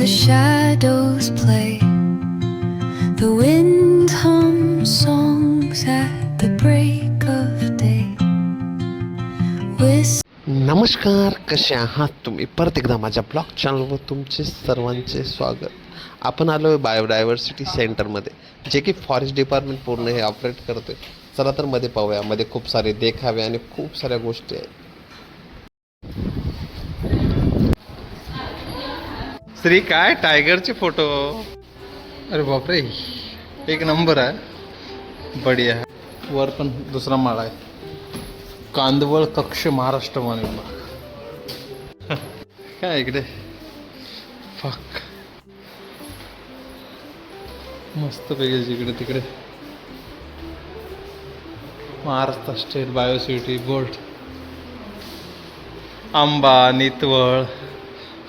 the shadows play. The wind hums songs at the break of day. With नमस्कार कसे आहात तुम्ही? परत एकदा माझ्या ब्लॉग चॅनलवर तुमचे सर्वांचे स्वागत. आपण आलो आहे बायोडायव्हर्सिटी सेंटरमध्ये जे की फॉरेस्ट डिपार्टमेंट पूर्ण हे ऑपरेट करतोय. चला तर मध्ये पाहूया. मध्ये खूप सारे देखावे आणि खूप साऱ्या गोष्टी आहेत. श्री काय? टायगरचे फोटो. अरे बापरे. एक नंबर आहे. बढिया वर पण दुसरा माळा आहे. कांदवळ कक्ष महाराष्ट्र वन विभाग. काय इकडे? फक मस्त पैकी जिकडे तिकडे. Maharashtra state biodiversity board. आंबा नितवळ.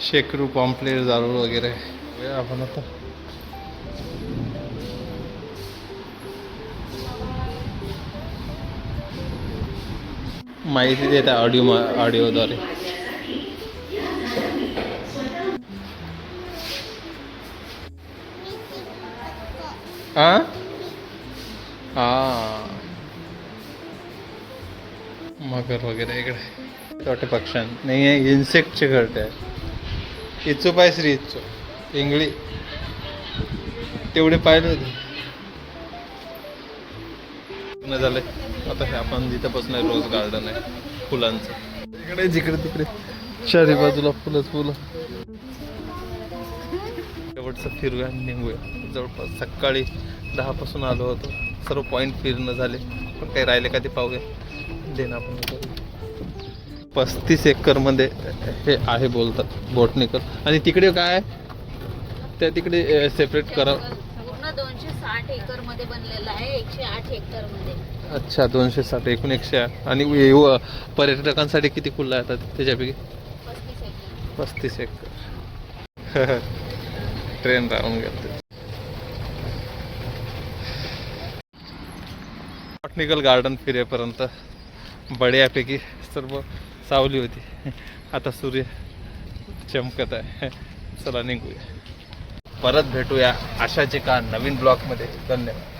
शेकरू पॉम्पलेट दारू वगैरे. आपण आता. माहिती देत आहे ऑडिओ ऑडिओद्वारे हा हा मगर वगैरे इकडे. छोटे पक्ष्यां नाही आहे इन्सेक्टचे घरटे आहे इच्छू पाय श्री इच्छू इंगळी. तेवढे पाहिले होते. झाले आता हे आपण जिथं बसणार रोज गार्डन आहे. फुलांचं. इकडे जिकडे तिकडे. चारी बाजूला फुलंच फुलं. शेवटचं फिरूया आणि निघूया. जवळपास सकाळी दहापासून आलो होतो. सर्व पॉईंट फिरणं झाले. पण काही राहिले का ते पाहूया. देणं आपण पस्तीस एकरमध्ये हे आहे बोलतात बोटनिकल. आणि तिकडे काय? त्या तिकडे सेपरेट करा. दोनशे साठ एकरमध्ये बनलेला आहे एकशे आठ एकरमध्ये अच्छा दोनशे साठ एकूण एकशे आठ. आणि पर्यटकांसाठी किती खुल्ला येतात त्याच्यापैकी? पस्तीस एकर. पस्तीस एकर. ट्रेन राहून गेलं बॉटनिकल गार्डन फिरेपर्यंत बड्यापैकी सर्व सावली होती. आता सूर्य चमकत आहे. चला निघूया. परत भेटूया अशाच एका नवीन ब्लॉगमध्ये. धन्यवाद.